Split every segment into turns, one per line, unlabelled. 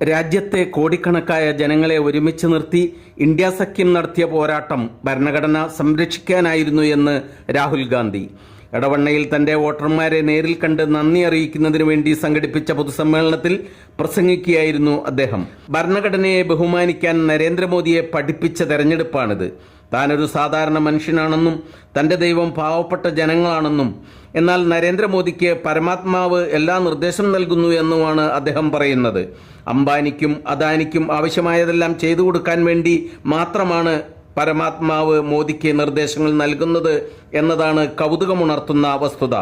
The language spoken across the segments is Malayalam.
രാജ്യത്തെ കോടിക്കണക്കായ ജനങ്ങളെ ഒരുമിച്ച് നിർത്തി ഇന്ത്യ സഖ്യം നടത്തിയ പോരാട്ടം ഭരണഘടന സംരക്ഷിക്കാനായിരുന്നു എന്ന് രാഹുൽ ഗാന്ധി. എടവണ്ണയിൽ തന്റെ വോട്ടർമാരെ നേരിൽ കണ്ട് നന്ദി അറിയിക്കുന്നതിന് വേണ്ടി സംഘടിപ്പിച്ച പൊതുസമ്മേളനത്തിൽ പ്രസംഗിക്കുകയായിരുന്നു അദ്ദേഹം. ഭരണഘടനയെ ബഹുമാനിക്കാൻ നരേന്ദ്രമോദിയെ പഠിപ്പിച്ച തെരഞ്ഞെടുപ്പാണിത്. താനൊരു സാധാരണ മനുഷ്യനാണെന്നും തന്റെ ദൈവം പാവപ്പെട്ട ജനങ്ങളാണെന്നും. എന്നാൽ നരേന്ദ്രമോദിക്ക് പരമാത്മാവ് എല്ലാ നിർദ്ദേശം നൽകുന്നു എന്നുമാണ് അദ്ദേഹം പറയുന്നത്. അംബാനിക്കും അദാനിക്കും ആവശ്യമായതെല്ലാം ചെയ്തു കൊടുക്കാൻ വേണ്ടി മാത്രമാണ് പരമാത്മാവ് മോദിക്ക് നിർദ്ദേശങ്ങൾ നൽകുന്നത് എന്നതാണ് കൗതുകമുണർത്തുന്ന വസ്തുത.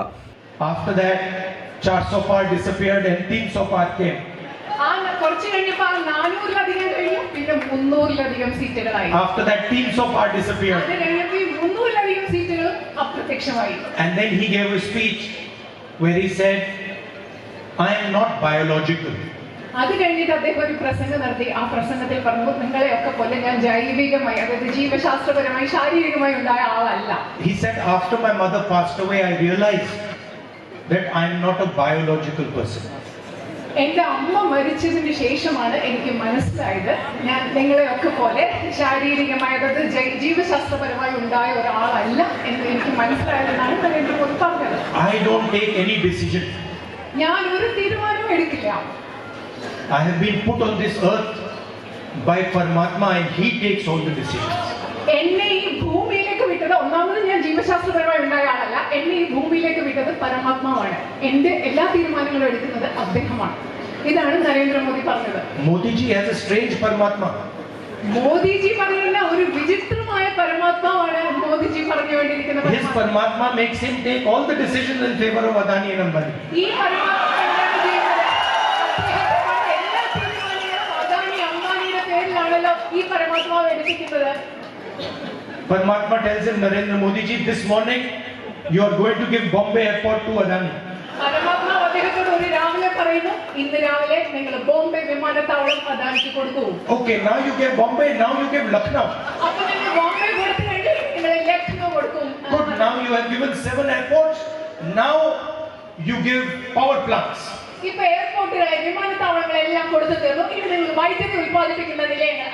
After that, chart so far disappeared and team so far came.
ആ കുറച്ച് കഴിഞ്ഞപ്പോ ആ നാനൂറിലധികം കഴിഞ്ഞു പിന്നെ മുന്നൂറിലധികം സീറ്റുകളായി
After that, of so far
അത്
disappeared.
കഴിഞ്ഞപ്പോ ഈ മുന്നൂറിലധികം സീറ്റുകളും അപ്രത്യക്ഷമായി
And then he gave a speech where he said, I am not biological.
അത് കഴിഞ്ഞിട്ട് അദ്ദേഹം ഒരു പ്രസംഗം നടത്തി ആ പ്രസംഗത്തിൽ പറഞ്ഞു നിങ്ങളെ ഒക്കെ പോലെ ഞാൻ ജൈവികമായി അതായത് ജീവശാസ്ത്രപരമായി ശാരീരികമായി ഉണ്ടായ ആളല്ല
He said, After my mother passed away, I realized that I am not a biological person.
എന്റെ അമ്മ മരിച്ചതിന് ശേഷമാണ് എനിക്ക് മനസ്സിലായത്. ഞാൻ നിങ്ങളെയൊക്കെ പോലെ ശാരീരികമായി അതായത് ജീവശാസ്ത്രപരമായി ഉണ്ടായ ഒരാളല്ല എന്ന് എനിക്ക് മനസ്സിലായതെന്നാണ് നരേന്ദ്രമോദി പറഞ്ഞത്.
I don't take any decision
ഞാൻ ഒരു തീരുമാനവും എടുക്കില്ല.
I have been put on this earth by Paramatma and he takes all the decisions.
എന്നെ ഈ വിട്ടത് ഒന്നാമത് ഞാൻ ജീവശാസ്ത്രപരമായി ഉണ്ടായ ആളല്ല. എന്നെ ഈ ഭൂമിയിലേക്ക് വിട്ടത് പരമാത്മാവാണ്. എന്റെ എല്ലാ തീരുമാനങ്ങളും എടുക്കുന്നത് അദ്ദേഹമാണ്. ഇതാണ് നരേന്ദ്രമോദി പറഞ്ഞത്.
മോദിജി Paramatma.
മോദിജി പറയുന്ന ഒരു വിചിത്രമായ പരമാത്മാവാണ് മോദിജി പറഞ്ഞുകൊണ്ടിരിക്കുന്ന പരമാത്മാ. ഈ പരമാത്മാവ് എടുപ്പിക്കുന്നത്
Paramatma tells him, Narendra Modi ji, this morning you are going to give Bombay airport to Adani.
പരമാത്മാവ് അദ്ദേഹത്തോട് ഒരു രാവിലെ പറയുന്നു ഇന്ന് രാവിലെ നിങ്ങൾ ബോംബെ വിമാനത്താവളം അദാനിക്ക് കൊടുക്കൂ
Okay, now you give Bombay, now you give Lucknow.
അപ്പൊ നിങ്ങൾ ബോംബെ കൊടുത്തു കഴിഞ്ഞ് നിങ്ങൾ ലക്നൗ കൊടുക്കും
Good, now you have given seven airports. Now you give power plants.
ഇപ്പൊ എയർപോർട്ടുകളെ വിമാനത്താവളങ്ങളെല്ലാം കൊടുത്തു തീർന്നു ഇനി നിങ്ങൾ വൈദ്യുതി ഉത്പാദിപ്പിക്കുന്ന നിലയങ്ങൾ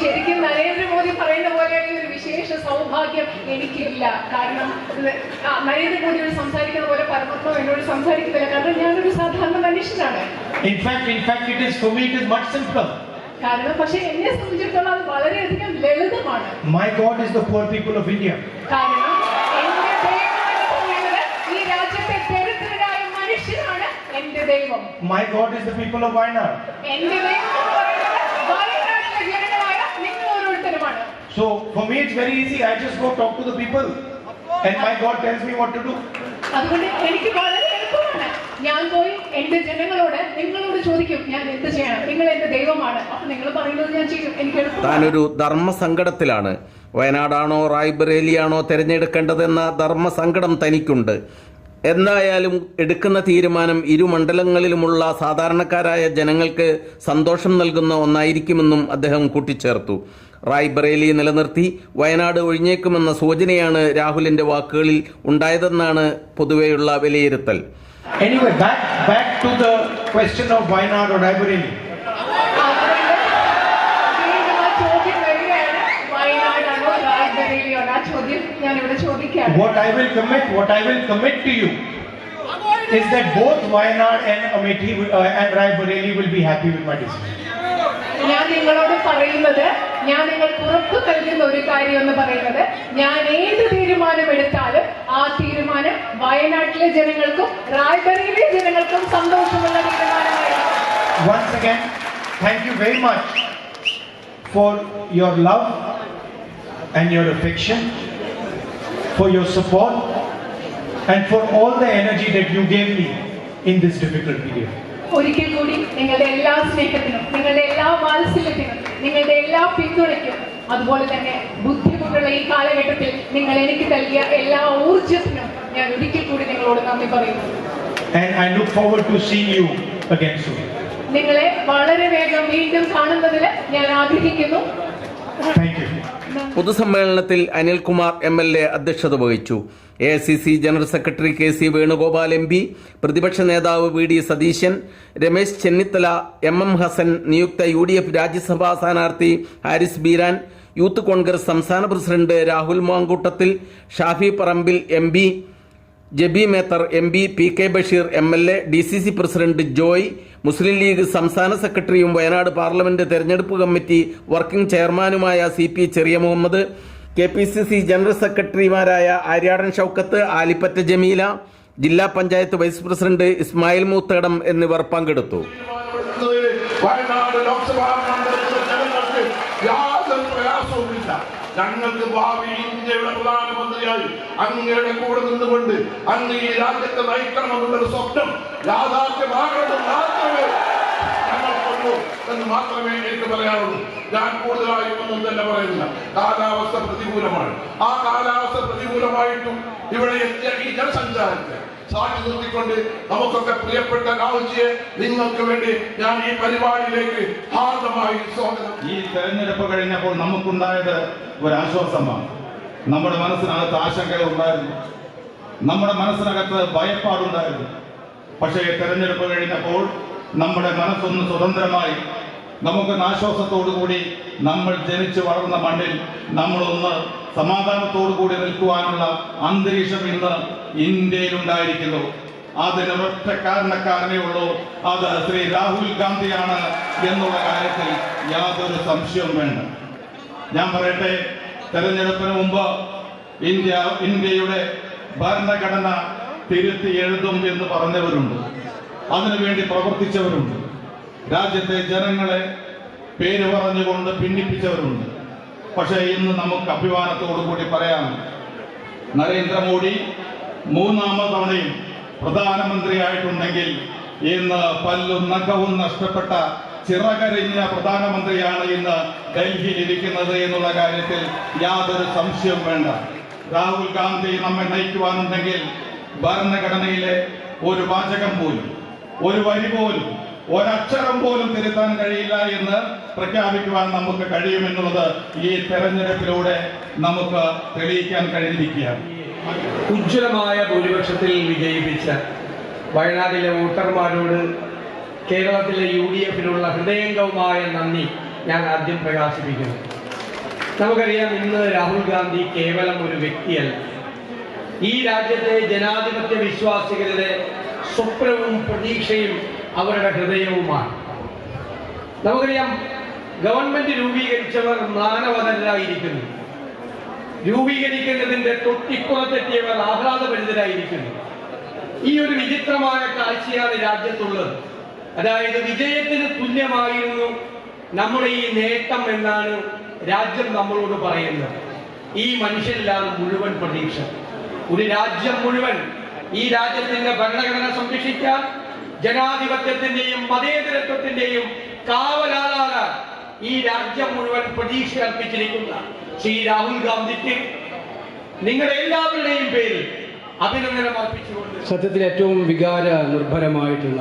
ശരിക്കും നരേന്ദ്രമോദി പറയുന്ന പോലെ ഒരു വിശേഷ സൗഭാഗ്യം എനിക്കില്ല. കാരണം നരേന്ദ്രമോദിയോട് സംസാരിക്കുന്ന പോലെ പരമാത്മാവ് എന്നോട് സംസാരിക്കുന്നില്ല കാരണം ഞാനൊരു സാധാരണ മനുഷ്യനാണ്.
In fact, it is for me, it is much simpler.
കാരണം പക്ഷേ എന്നെ സംബന്ധിച്ചിടത്തോളം അത് വളരെയധികം ലളിതമാണ്.
My God is the poor people of India
കാരണം
My God is the people of Wayanad.
എന്റെ ദൈവം എന്ന് പറയുന്നത് വയനാട്ടിലെ ജനങ്ങളായ നിങ്ങൾ ഓരോരുത്തരുമാണ്
So for me, it's very easy. I just go talk to the people, and my God tells me what to do.
അതുകൊണ്ട് എനിക്ക് വളരെ എളുപ്പമാണ്. ഞാൻ പോയി എന്റെ ജനങ്ങളോട് നിങ്ങളോട് ചോദിക്കും ഞാൻ എന്ത് ചെയ്യണം? നിങ്ങൾ എന്റെ ദൈവമാണ്. അപ്പൊ നിങ്ങൾ പറയുന്നത് ഞാൻ ചെയ്യും. എനിക്ക് താനൊരു
താനൊരു ധർമ്മസങ്കടത്തിലാണ്. വയനാടാണോ റായ്ബറേലിയാണോ തിരഞ്ഞെടുക്കേണ്ടതെന്ന ധർമ്മസങ്കടം തനിക്കുണ്ട്. എന്തായാലും എടുക്കുന്ന തീരുമാനം ഇരു മണ്ഡലങ്ങളിലുമുള്ള സാധാരണക്കാരായ ജനങ്ങൾക്ക് സന്തോഷം നൽകുന്ന ഒന്നായിരിക്കുമെന്നും അദ്ദേഹം കൂട്ടിച്ചേർത്തു. റായ്ബറേലി നിലനിർത്തി വയനാട് ഒഴിഞ്ഞേക്കുമെന്ന സൂചനയാണ് രാഹുലിന്റെ വാക്കുകളിൽ ഉണ്ടായതെന്നാണ് പൊതുവെയുള്ള വിലയിരുത്തൽ
Anyway, back back to the question of Wayanad or Raebareli. What I will commit, what I will commit to you, is that both Wayanad and Amethi uh, and Raebareli will be happy with my decision.
ഞാൻ നിങ്ങളോട് പറയുന്നത് ഞാൻ നിങ്ങൾക്ക് ഉറപ്പ് നൽകുന്ന ഒരു കാര്യം എന്ന് പറയുന്നത് ഞാൻ ഏത് തീരുമാനം എടുത്താലും ആ തീരുമാനം വയനാട്ടിലെ ജനങ്ങൾക്കും റായ്ബറയിലെ ജനങ്ങൾക്കും സന്തോഷമുള്ള തീരുമാനമായിരിക്കും
Once again, thank you very much for your love and your affection, for your support, and for all the energy that you gave me in this difficult period.
ഒരിക്കൽ കൂടി നിങ്ങളുടെ എല്ലാ സ്നേഹത്തിനും നിങ്ങളുടെ എല്ലാ വാത്സല്യത്തിനും നിങ്ങളുടെ എല്ലാ പിന്തുണയ്ക്കും അതുപോലെ തന്നെ ബുദ്ധിമുട്ടുള്ള ഈ കാലഘട്ടത്തിൽ നിങ്ങൾ എനിക്ക് നൽകിയ എല്ലാ ഊർജത്തിനും ഞാൻ ഒരിക്കൽ കൂടി നിങ്ങളോട് നന്ദി പറയുന്നു
And I look forward to seeing you again soon.
നിങ്ങളെ വളരെ വേഗം വീണ്ടും കാണുന്നതിൽ ഞാൻ ആഗ്രഹിക്കുന്നു.
പൊതുസമ്മേളനത്തിൽ അനിൽകുമാർ എം എൽ എ അധ്യക്ഷത വഹിച്ചു. A C C general secretary K C Venugopal M P പ്രതിപക്ഷ നേതാവ് V D Satheesan Ramesh Chennithala M M Hassan നിയുക്ത യു ഡി എഫ് രാജ്യസഭാ സ്ഥാനാർത്ഥി ഹാരിസ് ബീരാൻ യൂത്ത് കോൺഗ്രസ് സംസ്ഥാന president Rahul Mamkootathil Shafi Parambil M P Jebi Mather M P P K Basheer M L A D C C president Joy Muslim League സംസ്ഥാന സെക്രട്ടറിയും വയനാട് പാർലമെന്റ് തെരഞ്ഞെടുപ്പ് കമ്മിറ്റി വർക്കിംഗ് ചെയർമാനുമായ C P Cheriya Muhammad K P C C general സെക്രട്ടറിമാരായ ആര്യാടൻ ഷൌക്കത്ത് ആലിപ്പറ്റ ജമീല ജില്ലാ പഞ്ചായത്ത് വൈസ് പ്രസിഡന്റ് ഇസ്മായിൽ മൂത്തേടം എന്നിവർ പങ്കെടുത്തു.
ഞങ്ങൾക്ക് ഭാവി ഇന്ത്യയുടെ പ്രധാനമന്ത്രിയായി അങ്ങയുടെ കൂടെ നിന്നുകൊണ്ട് അങ്ങ് ഈ രാജ്യത്തെ നയിക്കണമെന്നുള്ളൊരു സ്വപ്നം യാഥാർത്ഥ്യമാകണമെന്ന് മാത്രമേ എന്ന് മാത്രമേ എനിക്ക് പറയാനുള്ളൂ. ഞാൻ കൂടുതലായി ഒന്നും തന്നെ പറയുന്നില്ല. കാലാവസ്ഥ പ്രതികൂലമാണ്. ആ കാലാവസ്ഥ പ്രതികൂലമായിട്ടും ഇവിടെ എത്തിയ ഈ ജനസഞ്ചാരത്തെ സാക്ഷി നിർത്തിക്കൊണ്ട് നമുക്കൊക്കെ പ്രിയപ്പെട്ട രാഹുൽജിയെ നിങ്ങൾക്ക് വേണ്ടി ഞാൻ ഈ പരിപാടിയിലേക്ക് ഹാർദമായി സ്വാഗതം.
ഈ തെരഞ്ഞെടുപ്പ് കഴിഞ്ഞപ്പോൾ നമുക്കുണ്ടായത് ഒരാശ്വാസമാണ്. നമ്മുടെ മനസ്സിനകത്ത് ആശങ്കകൾ ഉണ്ടായിരുന്നു. നമ്മുടെ മനസ്സിനകത്ത് ഭയപ്പാടുണ്ടായിരുന്നു. പക്ഷേ തെരഞ്ഞെടുപ്പ് കഴിഞ്ഞപ്പോൾ നമ്മുടെ മനസ്സൊന്ന് സ്വതന്ത്രമായി നമുക്ക് കൂടി നമ്മൾ ജനിച്ചു വളർന്ന മണ്ണിൽ നമ്മളൊന്ന് സമാധാനത്തോടു കൂടി നിൽക്കുവാനുള്ള അന്തരീക്ഷം ഇന്ന് ഇന്ത്യയിലുണ്ടായിരിക്കുന്നു. അതിന് ഒറ്റ കാരണക്കാരനേ ഉള്ളൂ. അത് ശ്രീ രാഹുൽ ഗാന്ധിയാണ് എന്നുള്ള കാര്യത്തിൽ യാതൊരു സംശയവും വേണ്ട. ഞാൻ പറയട്ടെ തെരഞ്ഞെടുപ്പിന് മുമ്പ് ഇന്ത്യ ഇന്ത്യയുടെ ഭരണഘടന തിരുത്തി എഴുതും എന്ന് പറഞ്ഞവരുണ്ട്. അതിനുവേണ്ടി പ്രവർത്തിച്ചവരുണ്ട്. രാജ്യത്തെ ജനങ്ങളെ പേര് പറഞ്ഞുകൊണ്ട് ഭിന്നിപ്പിച്ചവരുണ്ട്. പക്ഷേ ഇന്ന് നമുക്ക് അഭിമാനത്തോടു കൂടി പറയാം നരേന്ദ്രമോദി മൂന്നാമത് തവണയും പ്രധാനമന്ത്രിയായിട്ടുണ്ടെങ്കിൽ ഇന്ന് പല്ലും നഖവും നഷ്ടപ്പെട്ട ചിറകരിഞ്ഞ പ്രധാനമന്ത്രിയാണ് ഇന്ന് ഡൽഹിയിൽ ഇരിക്കുന്നത് എന്നുള്ള കാര്യത്തിൽ യാതൊരു സംശയവും വേണ്ട. രാഹുൽ ഗാന്ധി നമ്മെ നയിക്കുവാനുണ്ടെങ്കിൽ ഭരണഘടനയിലെ ഒരു വാചകം പോലും ഒരു വരി പോലും ഒരക്ഷരം പോലും തിരുത്താൻ കഴിയില്ല എന്ന് പ്രഖ്യാപിക്കുവാൻ നമുക്ക് കഴിയുമെന്നുള്ളത് ഈ തെരഞ്ഞെടുപ്പിലൂടെ നമുക്ക് തെളിയിക്കാൻ കഴിഞ്ഞിരിക്കുകയാണ്.
ഉജ്ജ്വലമായ ഭൂരിപക്ഷത്തിൽ വിജയിപ്പിച്ച വയനാട്ടിലെ വോട്ടർമാരോട് കേരളത്തിലെ യു ഡി എഫിനുള്ള ഹൃദയംഗവുമായ നന്ദി ഞാൻ ആദ്യം പ്രകാശിപ്പിക്കുന്നു. നമുക്കറിയാം ഇന്ന് രാഹുൽ ഗാന്ധി കേവലം ഒരു വ്യക്തിയല്ല. ഈ രാജ്യത്തെ ജനാധിപത്യ വിശ്വാസികളുടെ സ്വപ്നവും പ്രതീക്ഷയും അവരുടെ ഹൃദയവുമാണ്. നമുക്കറിയാം ഗവൺമെന്റ് രൂപീകരിച്ചവർ മാനവതരായിരിക്കുന്നു രൂപീകരിക്കുന്നതിന്റെ തൊട്ടിപ്പുറത്തെത്തിയവർ ആഹ്ലാദഭരിതരായിരിക്കുന്നു. ഈ ഒരു വിചിത്രമായ കാഴ്ചയാണ് രാജ്യത്തുള്ളത്. അതായത് വിജയത്തിന് തുല്യമായിരുന്നു നമ്മുടെ ഈ നേട്ടം എന്നാണ് രാജ്യം നമ്മളോട് പറയുന്നത്. ഈ മനുഷ്യരിലാണ് മുഴുവൻ പ്രതീക്ഷ. ഒരു രാജ്യം മുഴുവൻ ഈ രാജ്യത്തിന്റെ ഭരണഘടന സംരക്ഷിച്ച ജനാധിപത്യത്തിന്റെയും മതേതരത്വത്തിന്റെയും കാവലാളാകാൻ ഈ രാജ്യം മുഴുവൻ പ്രതീക്ഷ അർപ്പിച്ചിരിക്കുന്ന ശ്രീ രാഹുൽ ഗാന്ധിക്ക്. നിങ്ങളുടെ എല്ലാവരുടെയും പേരിൽ അഭിനന്ദനം അർപ്പിച്ചുകൊണ്ട്
സത്യത്തിൽ ഏറ്റവും വികാര നിർഭരമായിട്ടുള്ള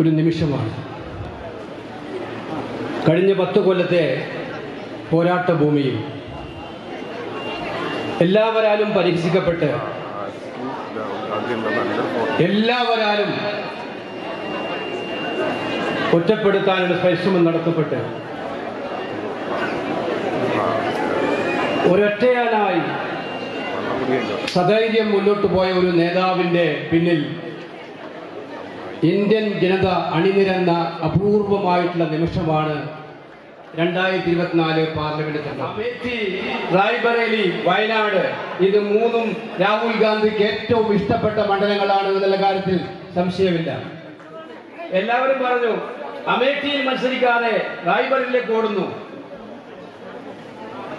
ഒരു നിമിഷമാണ്. കഴിഞ്ഞ പത്ത് കൊല്ലത്തെ പോരാട്ട ഭൂമിയിൽ എല്ലാവരാലും പരിഹസിക്കപ്പെട്ട് എല്ലാവരാലും ഒറ്റപ്പെടുത്താനുള്ള പരിശ്രമം നടത്തപ്പെട്ട് ഒരൊറ്റയാനായി സധൈര്യം മുന്നോട്ട് പോയ ഒരു നേതാവിന്റെ പിന്നിൽ ഇന്ത്യൻ ജനത അണിനിരന്ന അപൂർവമായിട്ടുള്ള നിമിഷമാണ് രണ്ടായിരത്തി ഇരുപത്തിനാല് പാർലമെന്റ് തെരഞ്ഞെടുപ്പ്. റായ്ബറേലി വയനാട് ഇത് മൂന്നും രാഹുൽ ഗാന്ധിക്ക് ഏറ്റവും ഇഷ്ടപ്പെട്ട മണ്ഡലങ്ങളാണ് എന്നുള്ള കാര്യത്തിൽ സംശയമില്ല. എല്ലാവരും പറഞ്ഞു അമേഠിയിൽ മത്സരിക്കാതെ റായ്ബറിലേക്ക് ഓടുന്നു.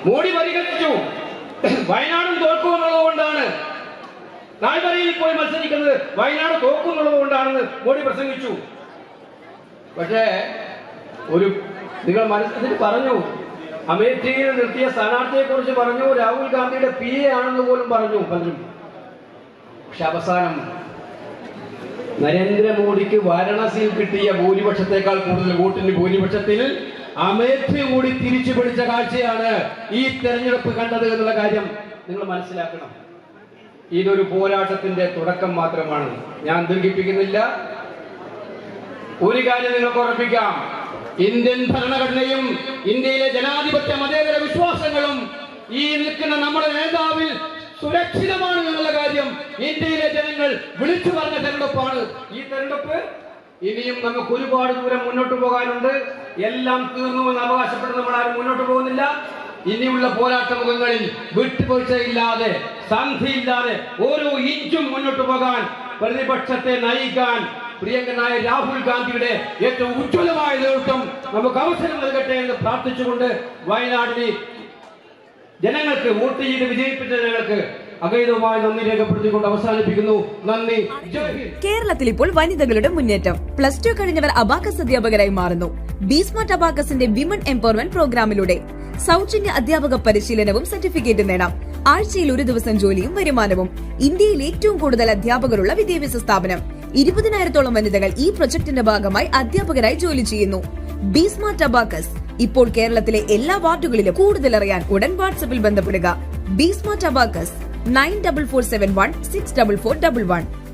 മോഡി പരിഗണിച്ചു. വയനാടും തോൽക്കുമെന്നുള്ളത് കൊണ്ടാണ്. റായ്ബറയിൽ പോയി മത്സരിക്കുന്നത് വയനാട് തോക്കുന്നുള്ളത് കൊണ്ടാണെന്ന് മോഡി പ്രസംഗിച്ചു. പക്ഷേ ഒരു നിങ്ങൾ മനസ്സിൽ പറഞ്ഞു. അമേഠിയിൽ നിർത്തിയ സ്ഥാനാർത്ഥിയെ കുറിച്ച് പറഞ്ഞു. രാഹുൽ ഗാന്ധിയുടെ പി എ ആണെന്ന് പോലും പറഞ്ഞു. പലരും പക്ഷെ അവസാനം നരേന്ദ്രമോദിക്ക് വാരണാസിയിൽ കിട്ടിയ ഭൂരിപക്ഷത്തെക്കാൾ കൂടുതൽ വോട്ടിന് ഭൂരിപക്ഷത്തിൽ അമേഠി കൂടി തിരിച്ചു പിടിച്ച കാഴ്ചയാണ് ഈ തെരഞ്ഞെടുപ്പ് കണ്ടത് എന്നുള്ള കാര്യം നിങ്ങൾ മനസ്സിലാക്കണം. ഇതൊരു പോരാട്ടത്തിന്റെ തുടക്കം മാത്രമാണ്. ഞാൻ ദീർഘിപ്പിക്കുന്നില്ല. ഒരു കാര്യം നിങ്ങൾക്ക് ഉറപ്പിക്കാം. ഇന്ത്യൻ ഭരണഘടനയും ഇന്ത്യയിലെ ജനാധിപത്യ മതേതര വിശ്വാസങ്ങളും ഈ നിൽക്കുന്ന നമ്മുടെ നേതാവിൽ സുരക്ഷിതമാണ് എന്നുള്ള കാര്യം ഇന്ത്യയിലെ ജനങ്ങൾ വിളിച്ചു പറഞ്ഞ തെരഞ്ഞെടുപ്പാണ്. ഈ തെരഞ്ഞെടുപ്പ് ഇനിയും നമുക്ക് ഒരുപാട് ദൂരം മുന്നോട്ട് പോകാനുണ്ട്. എല്ലാം തീർന്നു എന്ന് അവകാശപ്പെട്ട് നമ്മൾ ആരും മുന്നോട്ട് പോകുന്നില്ല. ഇനിയുള്ള പോരാട്ട മുഖങ്ങളിൽ വിട്ടുപോഴ്ചയില്ലാതെ സന്ധിയില്ലാതെ ഓരോ ഇഞ്ചും മുന്നോട്ട് പോകാൻ പ്രതിപക്ഷത്തെ നയിക്കാൻ പ്രിയങ്കനായ രാഹുൽ ഗാന്ധിയുടെ ഏറ്റവും ഉജ്ജ്വലമായ നേതൃത്വം നമുക്ക് അവസരം നൽകട്ടെ എന്ന് പ്രാർത്ഥിച്ചുകൊണ്ട് വയനാടിനെ ജനങ്ങൾക്ക് വോട്ട് ചെയ്ത് വിജയിപ്പിച്ച ജനങ്ങൾക്ക്
കേരളത്തിൽ ഇപ്പോൾ വനിതകളുടെ മുന്നേറ്റം. പ്ലസ് ടു കഴിഞ്ഞവർ അബാക്കസ് അധ്യാപകരായി മാറുന്നു. ബീസ്മാർട്ട് അബാക്കസിന്റെ വിമൻ എംപവർമെന്റ് പ്രോഗ്രാമിലൂടെ സൗജന്യ അധ്യാപക പരിശീലനവും സർട്ടിഫിക്കറ്റ് നേടാം. ആഴ്ചയിൽ ഒരു ദിവസം ജോലിയും വരുമാനവും. ഇന്ത്യയിൽ ഏറ്റവും കൂടുതൽ അധ്യാപകരുള്ള വിദ്യാഭ്യാസ സ്ഥാപനം. ഇരുപതിനായിരത്തോളം വനിതകൾ ഈ പ്രൊജക്ടിന്റെ ഭാഗമായി അധ്യാപകരായി ജോലി ചെയ്യുന്നു. ബീസ്മ ടബാക്കസ് ഇപ്പോൾ കേരളത്തിലെ എല്ലാ വാർഡുകളിലും കൂടുതൽ അറിയാൻ ഉടൻ വാട്സപ്പിൽ ബന്ധപ്പെടുക. Be smart abacus nine double four seven one six double four double one.